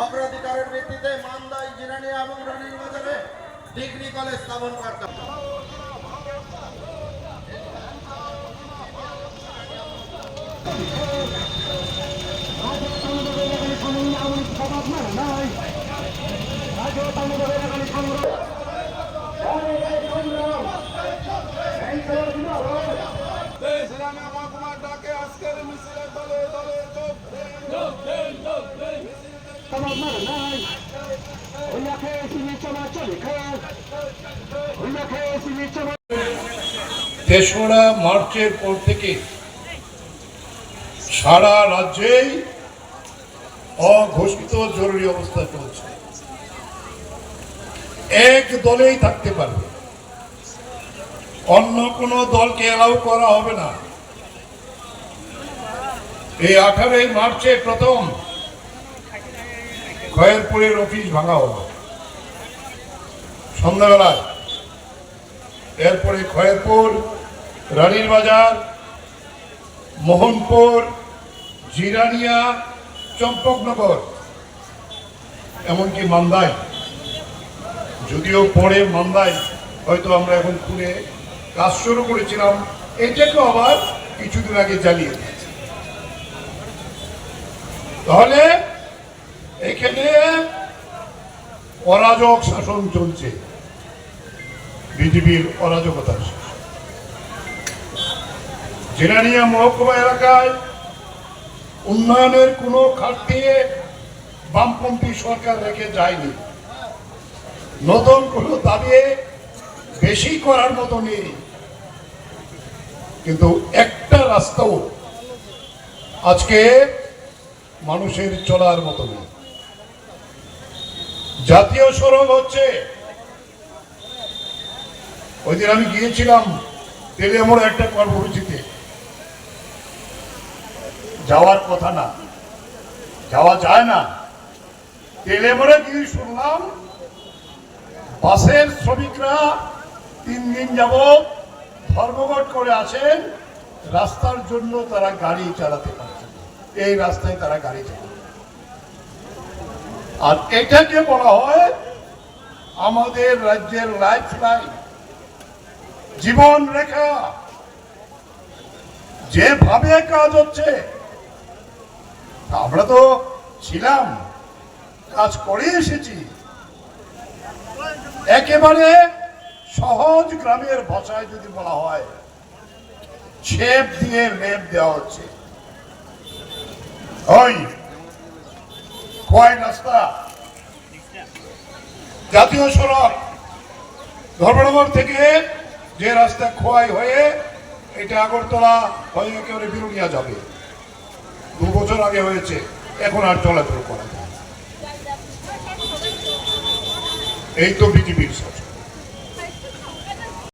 অগ্রাধিকারের ভিত্তিতে মান্দাই জিরানিয়া এবং রানীর বাজারে ডিগ্রি কলেজ স্থাপন করতে হবে। তেসরা মার্চের পর থেকে সারা রাজ্যেই অঘোষিত জরুরি অবস্থা চলছে। এক দলেই থাকতে পারবে। অন্য কোনো দলকে এলাও করা হবে না। এই আঠারোই মার্চে প্রথম খয়েরপুরের অফিস ভাঙা হলো। সন্ধ্যাবেলায়। এরপরে খয়েরপুর, রানীর বাজার, মোহনপুর, জিরানিয়া, চম্পকনগর, এমনকি মান্দাই। যদিও পরে মান্দাই, হয়তো আমরা এখন খুলে কাজ শুরু করেছিলাম, এটাকে আবার কিছুদিন আগে জ্বালিয়ে দিয়েছে। তাহলে এখানে অরাজক শাসন চলছে। বিজেপির অরাজকতার জেনানিয়া মহকুমা এলাকায় উন্নয়নের কোনো খাত দিয়ে বামপন্থী সরকার রেখে যায়নি। নতুন কোনো দাবি বেশি করার মতো নেই। কিন্তু একটা রাস্তাও আজকে মানুষের চলার মতো নেই। জাতীয় সড়ক হচ্ছে। ওই দিন আমি গিয়েছিলাম তেলিয়ামোড় একটা কর্মসূচিতে। যাওয়ার কথা না। যাওয়া যায় না। তেলেমোড়ে গিয়ে শুনলাম, বাসের শ্রমিকরা তিন দিন যাবৎ ধর্মঘট করে আছেন। রাস্তার জন্য তারা গাড়ি চালাতে পারছে এই রাস্তায় তারা গাড়ি চালায় আর এটাকে বলা হয় আমাদের রাজ্যের লাইফ লাইন জীবন রেখা। যেভাবে কাজ হচ্ছে আমরা তো ছিলাম, কাজ করে এসেছি। একেবারে সহজ গ্রামের ভাষায় যদি বলা হয়, ছেপ দিয়ে লেপ দেওয়া হচ্ছে। ওই কয় রাস্তা। জাতীয় সড়ক, ধর্মনগর থেকে যে রাস্তা খোয়াই হয়ে এটা আগরতলা হয়ে একেবারে বিরুলিয়া যাবে। দু বছর আগে হয়েছে, এখন আর চলাচল করা এই তো বিজেপির শাসন